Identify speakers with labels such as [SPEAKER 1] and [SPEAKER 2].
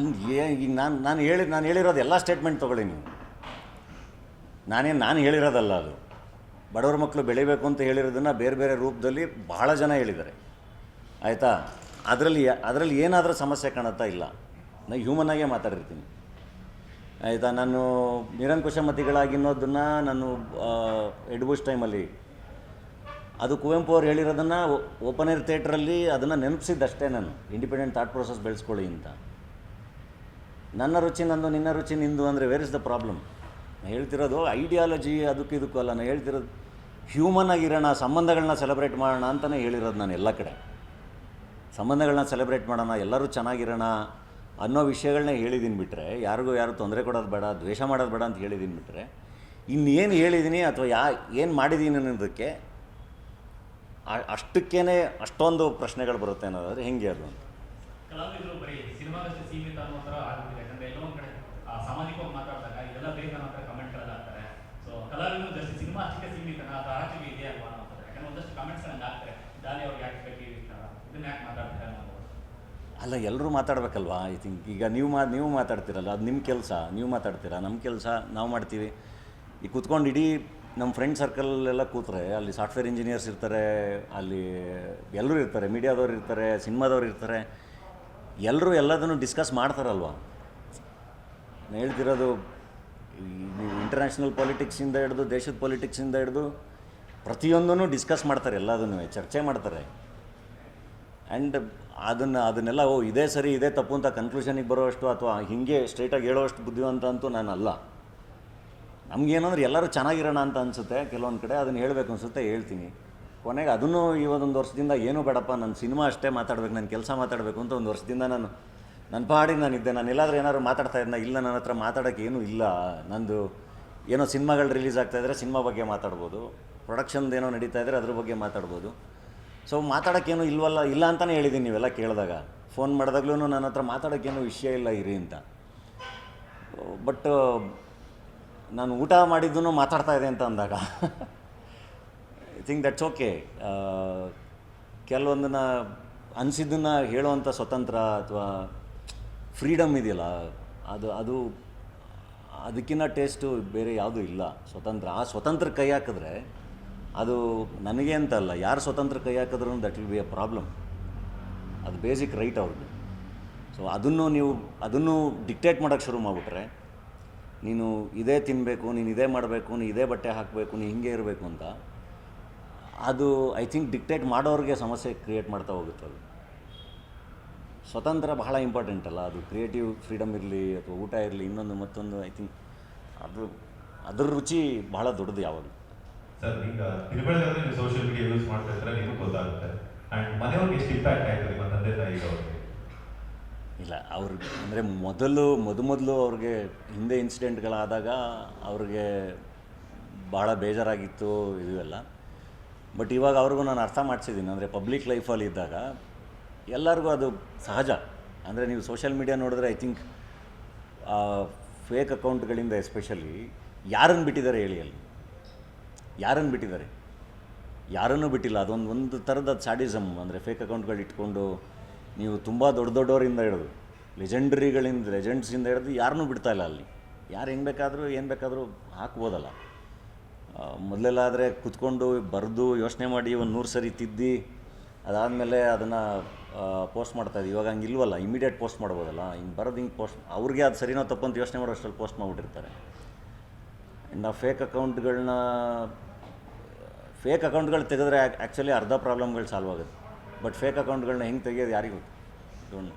[SPEAKER 1] ಅಲ್ಲಿ ಈಗ ನಾನು ನಾನು ಹೇಳಿ, ನಾನು ಹೇಳಿರೋದು ಎಲ್ಲ ಸ್ಟೇಟ್ಮೆಂಟ್ ತೊಗೊಳ್ಳಿ ನೀವು. ನಾನೇನು ನಾನು ಹೇಳಿರೋದಲ್ಲ ಅದು. ಬಡವ್ರ ಮಕ್ಕಳು ಬೆಳಿಬೇಕು ಅಂತ ಹೇಳಿರೋದನ್ನು ಬೇರೆ ಬೇರೆ ರೂಪದಲ್ಲಿ ಬಹಳ ಜನ ಹೇಳಿದ್ದಾರೆ. ಆಯಿತಾ? ಅದರಲ್ಲಿ ಅದರಲ್ಲಿ ಏನಾದರೂ ಸಮಸ್ಯೆ ಕಾಣುತ್ತಾ ಇಲ್ಲ? ನಾನು ಹ್ಯೂಮನ್ನಾಗೇ ಮಾತಾಡಿರ್ತೀನಿ. ಆಯಿತಾ? ನಾನು ನಿರಂಕುಶ ಮತಿಗಳಾಗಿನ್ನೋದನ್ನು ನಾನು ಎಡ್ಬುಷ್ ಟೈಮಲ್ಲಿ ಅದು ಕುವೆಂಪು ಅವ್ರು ಹೇಳಿರೋದನ್ನು ಓಪನ್ ಏರ್ ಥಿಯೇಟ್ರಲ್ಲಿ ಅದನ್ನು ನೆನಪಿಸಿದ್ದಷ್ಟೇ ನಾನು. ಇಂಡಿಪೆಂಡೆಂಟ್ ಥಾಟ್ ಪ್ರೊಸೆಸ್ ಬೆಳೆಸ್ಕೊಳ್ಳಿ ಅಂತ. ನನ್ನ ರುಚಿ ನಂದು, ನಿನ್ನ ರುಚಿ ನಿಂದು ಅಂದರೆ ವೇರ್ ಇಸ್ ದ ಪ್ರಾಬ್ಲಮ್ ನಾನು ಹೇಳ್ತಿರೋದು ಐಡಿಯಾಲಜಿ ಅದಕ್ಕೆ ಇದಕ್ಕೂ ಅಲ್ಲ. ನಾನು ಹೇಳ್ತಿರೋದು ಹ್ಯೂಮನ್ ಆಗಿರೋಣ ಸಂಬಂಧಗಳನ್ನ ಸೆಲೆಬ್ರೇಟ್ ಮಾಡೋಣ ಅಂತಲೇ ಹೇಳಿರೋದು ನಾನು ಎಲ್ಲ ಕಡೆ. ಸಂಬಂಧಗಳನ್ನ ಸೆಲೆಬ್ರೇಟ್ ಮಾಡೋಣ, ಎಲ್ಲರೂ ಚೆನ್ನಾಗಿರೋಣ ಅನ್ನೋ ವಿಷಯಗಳನ್ನ ಹೇಳಿದ್ದೀನಿ ಬಿಟ್ಟರೆ ಯಾರಿಗೂ ಯಾರು ತೊಂದರೆ ಕೊಡೋದು ಬೇಡ, ದ್ವೇಷ ಮಾಡೋದು ಬೇಡ ಅಂತ ಹೇಳಿದ್ದೀನಿ ಬಿಟ್ಟರೆ ಇನ್ನೇನು ಹೇಳಿದ್ದೀನಿ ಅಥವಾ ಯಾ, ಏನು ಮಾಡಿದ್ದೀನಿ ಅನ್ನೋದಕ್ಕೆ ಅಷ್ಟಕ್ಕೇ ಅಷ್ಟೊಂದು ಪ್ರಶ್ನೆಗಳು ಬರುತ್ತೆ ಅನ್ನೋದಾದರೆ ಹೆಂಗೆ ಅದು ಅಂತ.
[SPEAKER 2] ಕಲಾವಿದರು ಬರೀ ಸಿನಿಮಾದಷ್ಟೇ ಸೀಮಿತ ಅನ್ನೋ ಥರ ಆಗ್ಬಿಟ್ಟಿದೆ. ಯಾಕಂದ್ರೆ ಎಲ್ಲೋ ಒಂದು ಕಡೆ ಸಾಮಾಜಿಕವಾಗಿ ಮಾತಾಡಿದಾಗ ಇದೆಲ್ಲ ಬೇಕು ಅನ್ನೋ ಥರ ಕಮೆಂಟ್ಗಳೆಲ್ಲ ಆಗ್ತಾರೆ ಸೊ ಕಲಾವಿದರು ಜಸ್ಟ್ ಸಿನಿಮಾ ಅಷ್ಟಕ್ಕೆ ಸೀಮಿತನ ಅದು ಆಚೆಗೆ ಇದೆ ಅಲ್ವಾ ಅನ್ನೋ ಥರ. ಯಾಕಂದ್ರೆ ಒಂದಷ್ಟು ಕಮೆಂಟ್ಸ್ ಹಂಗೆ ಆಗ್ತಾರೆ ದಾಲಿ ಅವ್ರಿಗೆ ಯಾಕೆ ಬೇಕು ಈ ಇದನ್ನ ಯಾಕೆ ಮಾತಾಡ್ತಾರೆ ಅನ್ನೋದು
[SPEAKER 1] ಅಲ್ಲ ಎಲ್ಲರೂ ಮಾತಾಡಬೇಕಲ್ವಾ? ಐ ಥಿಂಕ್ ಈಗ ನೀವು ಮಾ, ನೀವು ಮಾತಾಡ್ತೀರಲ್ಲ, ಅದು ನಿಮ್ಮ ಕೆಲಸ. ನೀವು ಮಾತಾಡ್ತೀರಾ? ನಮ್ಮ ಕೆಲಸ, ನಾವು ಮಾಡ್ತೀವಿ. ಈಗ ಕೂತ್ಕೊಂಡು ಇಡೀ ನಮ್ಮ ಫ್ರೆಂಡ್ ಸರ್ಕಲ್ಲೆಲ್ಲ ಕೂತ್ರೆ, ಅಲ್ಲಿ ಸಾಫ್ಟ್ವೇರ್ ಇಂಜಿನಿಯರ್ಸ್ ಇರ್ತಾರೆ, ಅಲ್ಲಿ ಎಲ್ಲರೂ ಇರ್ತಾರೆ ಮೀಡಿಯಾದವ್ರು ಇರ್ತಾರೆ, ಸಿನಿಮಾದವ್ರು ಇರ್ತಾರೆ ಎಲ್ಲರೂ ಎಲ್ಲದನ್ನು ಡಿಸ್ಕಸ್ ಮಾಡ್ತಾರಲ್ವ? ನಾನು ಹೇಳ್ತಿರೋದು ಇಂಟರ್ನ್ಯಾಷನಲ್ ಪಾಲಿಟಿಕ್ಸಿಂದ ಹಿಡಿದು, ದೇಶದ ಪಾಲಿಟಿಕ್ಸಿಂದ ಹಿಡ್ದು ಪ್ರತಿಯೊಂದನ್ನು ಡಿಸ್ಕಸ್ ಮಾಡ್ತಾರೆ, ಎಲ್ಲದನ್ನು ಚರ್ಚೆ ಮಾಡ್ತಾರೆ. ಆ್ಯಂಡ್ ಅದನ್ನು, ಅದನ್ನೆಲ್ಲ, ಓ, ಇದೇ ಸರಿ, ಇದೇ ತಪ್ಪು ಅಂತ ಕನ್ಕ್ಲೂಷನಿಗೆ ಬರೋಷ್ಟು ಅಥವಾ ಹೀಗೆ ಸ್ಟ್ರೈಟಾಗಿ ಹೇಳೋಷ್ಟು ಬುದ್ಧಿವಂತ ಅಂತೂ ನಾನು ಅಲ್ಲ ನಮಗೇನಂದ್ರೆ ಎಲ್ಲರೂ ಚೆನ್ನಾಗಿರೋಣ ಅಂತ ಅನಿಸುತ್ತೆ, ಕೆಲವೊಂದು ಕಡೆ ಅದನ್ನು ಹೇಳಬೇಕು ಅನಿಸುತ್ತೆ, ಹೇಳ್ತೀನಿ. ಕೊನೆಗೆ ಅದನ್ನು ಇವತ್ತೊಂದು ವರ್ಷದಿಂದ ಏನೂ ಬೇಡಪ್ಪ, ನನ್ನ ಸಿನಿಮಾ ಅಷ್ಟೇ ಮಾತಾಡಬೇಕು, ನನ್ನ ಕೆಲಸ ಮಾತಾಡಬೇಕು ಅಂತ ಒಂದು ವರ್ಷದಿಂದ ನಾನು, ನನ್ನ ಪಾಡಿಗೆ ನಾನು ಇದ್ದೆ. ನಾನು ಎಲ್ಲಾದರೂ ಏನಾದ್ರು ಮಾತಾಡ್ತಾ ಇದ್ನ ಇಲ್ಲ, ನನ್ನ ಹತ್ರ ಮಾತಾಡೋಕ್ಕೆ ಏನೂ ಇಲ್ಲ. ನಂದು ಏನೋ ಸಿನಿಮಾಗಳು ರಿಲೀಸ್ ಆಗ್ತಾಯಿದ್ರೆ ಸಿನಿಮಾ ಬಗ್ಗೆ ಮಾತಾಡ್ಬೋದು. ಪ್ರೊಡಕ್ಷನ್ದು ಏನೋ ನಡೀತಾ ಇದ್ದರೆ ಅದ್ರ ಬಗ್ಗೆ ಮಾತಾಡ್ಬೋದು. ಸೊ ಮಾತಾಡೋಕ್ಕೇನು ಇಲ್ವಲ್ಲ, ಇಲ್ಲ ಅಂತಲೇ ಹೇಳಿದ್ದೀನಿ ನೀವೆಲ್ಲ ಕೇಳಿದಾಗ. ಫೋನ್ ಮಾಡಿದಾಗ್ಲೂ ನನ್ನ ಹತ್ರ ಮಾತಾಡೋಕ್ಕೇನು ವಿಷಯ ಇಲ್ಲ, ಇರಿ ಅಂತ. ಬಟ್ ನಾನು ಊಟ ಮಾಡಿದ್ದೂ ಮಾತಾಡ್ತಾ ಇದೆ ಅಂತ ಅಂದಾಗ. ಐ ಥಿಂಕ್ ದಟ್ಸ್ ಓಕೆ ಕೆಲವೊಂದನ್ನು ಅನಿಸಿದ್ದನ್ನು ಹೇಳುವಂಥ ಸ್ವತಂತ್ರ ಅಥವಾ ಫ್ರೀಡಮ್ ಇದೆಯಲ್ಲ, ಅದು ಅದು ಅದಕ್ಕಿಂತ ಟೇಸ್ಟು ಬೇರೆ ಯಾವುದೂ ಇಲ್ಲ. ಸ್ವತಂತ್ರ, ಆ ಸ್ವತಂತ್ರ ಕೈ ಹಾಕಿದ್ರೆ ಅದು ನನಗೆ ಅಂತ ಅಲ್ಲ, ಯಾರು ಸ್ವತಂತ್ರ ಕೈ ಹಾಕಿದ್ರೂ that will be a problem ಅದು ಬೇಸಿಕ್ ರೈಟ್ ಅವ್ರದ್ದು. ಸೊ ಅದನ್ನು ನೀವು, ಅದನ್ನು ಡಿಕ್ಟೇಟ್ ಮಾಡೋಕ್ಕೆ ಶುರು ಮಾಡಿಬಿಟ್ರೆ, ನೀನು ಇದೇ ತಿನ್ನಬೇಕು ನೀನು ಇದೇ ಮಾಡಬೇಕು, ನೀನು ಇದೇ ಬಟ್ಟೆ ಹಾಕಬೇಕು, ನೀನು ಹಿಂಗೆ ಇರಬೇಕು ಅಂತ ಅದು ಐ ಥಿಂಕ್ ಡಿಕ್ಟೇಟ್ ಮಾಡೋರಿಗೆ ಸಮಸ್ಯೆ ಕ್ರಿಯೇಟ್ ಮಾಡ್ತಾ ಹೋಗುತ್ತೆ ಅದು. ಸ್ವತಂತ್ರ ಬಹಳ ಇಂಪಾರ್ಟೆಂಟ್ ಅಲ್ಲ ಅದು ಕ್ರಿಯೇಟಿವ್ ಫ್ರೀಡಮ್ ಇರಲಿ ಅಥವಾ ಊಟ ಇರಲಿ ಇನ್ನೊಂದು ಮತ್ತೊಂದು ಐ ಥಿಂಕ್ ಅದು ಅದ್ರ ರುಚಿ ಬಹಳ ದೊಡ್ಡದು ಯಾವಾಗಲೂ
[SPEAKER 3] ಸರ್ ಈಗ ನೀವು ಸೋಷಿಯಲ್ ಮೀಡಿಯಾ ಯೂಸ್ ಮಾಡ್ತಾ ಇದ್ರೆ ನಿಮಗೆ ಗೊತ್ತಾಗುತ್ತೆ. ಮನೆಯವ್ರಿಗೆ ಎಷ್ಟು ಇಂಪ್ಯಾಕ್ಟ್ ಆಯ್ತು ನಿಮ್ಮ ತಂದೆ ತಾಯಿಗೆ ಅವ್ರಿಗೆ?
[SPEAKER 1] ಇಲ್ಲ ಅವ್ರ ಅಂದರೆ ಮೊದಲು ಮೊದಲು ಅವ್ರಿಗೆ ಹಿಂದೆ ಇನ್ಸಿಡೆಂಟ್ಗಳಾದಾಗ ಅವ್ರಿಗೆ ಭಾಳ ಬೇಜಾರಾಗಿತ್ತು ಇವೆಲ್ಲ ಬಟ್ ಇವಾಗ ಅವ್ರಿಗೂ ನಾನು ಅರ್ಥ ಮಾಡಿಸಿದ್ದೀನಿ. ಅಂದರೆ ಪಬ್ಲಿಕ್ ಲೈಫಲ್ಲಿ ಇದ್ದಾಗ ಎಲ್ಲರಿಗೂ ಅದು ಸಹಜ. ಅಂದರೆ ನೀವು ಸೋಷಿಯಲ್ ಮೀಡಿಯಾ ನೋಡಿದ್ರೆ ಐ ಥಿಂಕ್ ಫೇಕ್ ಅಕೌಂಟ್ಗಳಿಂದ ಎಸ್ಪೆಷಲಿ ಯಾರನ್ನು ಬಿಟ್ಟಿದ್ದಾರೆ ಹೇಳಿ ಅಲ್ಲಿ? ಯಾರನ್ನು ಬಿಟ್ಟಿದ್ದಾರೆ? ಯಾರನ್ನೂ ಬಿಟ್ಟಿಲ್ಲ. ಅದೊಂದು ಒಂದು ಥರದ ಸ್ಯಾಡಿಸಮ್ ಅಂದರೆ ಫೇಕ್ ಅಕೌಂಟ್ಗಳು ಇಟ್ಕೊಂಡು ನೀವು ತುಂಬ ದೊಡ್ಡ ದೊಡ್ಡವರಿಂದ ಹಿಡಿದು ಲೆಜೆಂಡ್ರಿಗಳಿಂದ ಲೆಜೆಂಡ್ಸಿಂದ ಹಿಡಿದು ಯಾರನ್ನೂ ಬಿಡ್ತಾ ಇಲ್ಲ ಅಲ್ಲಿ. ಯಾರು ಹೆಂಗೆ ಬೇಕಾದರೂ, ಏನು ಬೇಕಾದರೂ ಹಾಕ್ಬೋದಲ್ಲ. ಮೊದಲೆಲ್ಲ ಆದರೆ ಕುತ್ಕೊಂಡು ಬರೆದು ಯೋಚನೆ ಮಾಡಿ ಒಂದು ನೂರು ಸರಿ ತಿದ್ದಿ, ಅದಾದಮೇಲೆ ಅದನ್ನು ಪೋಸ್ಟ್ ಮಾಡ್ತಾಯಿದ್ದೆ ಇವಾಗ ಹಂಗೆ ಇಲ್ವಲ್ಲ ಇಮಿಡಿಯೇಟ್ ಪೋಸ್ಟ್ ಮಾಡ್ಬೋದಲ್ಲ? ಹಿಂಗೆ ಬರೋದು ಹಿಂಗೆ ಪೋಸ್ಟ್ ಅವ್ರಿಗೆ ಅದು ಸರಿನೋ ತಪ್ಪು ಅಂತ ಯೋಚನೆ ಮಾಡೋ ಅಷ್ಟರಲ್ಲಿ ಪೋಸ್ಟ್ ಮಾಡಿಬಿಟ್ಟಿರ್ತಾರೆ. ಆ ಫೇಕ್ ಅಕೌಂಟ್ಗಳನ್ನ ಫೇಕ್ ಅಕೌಂಟ್ಗಳು ತೆಗೆದ್ರೆ ಆ್ಯಕ್ಚುಲಿ ಅರ್ಧ ಪ್ರಾಬ್ಲಮ್ಗಳು ಸಾಲ್ವ್ ಆಗುತ್ತೆ. ಬಟ್ ಫೇಕ್ ಅಕೌಂಟ್ಗಳನ್ನ ಹೆಂಗೆ ತೆಗಿಯೋದು ಯಾರಿಗೂ ಡೋಂಟ್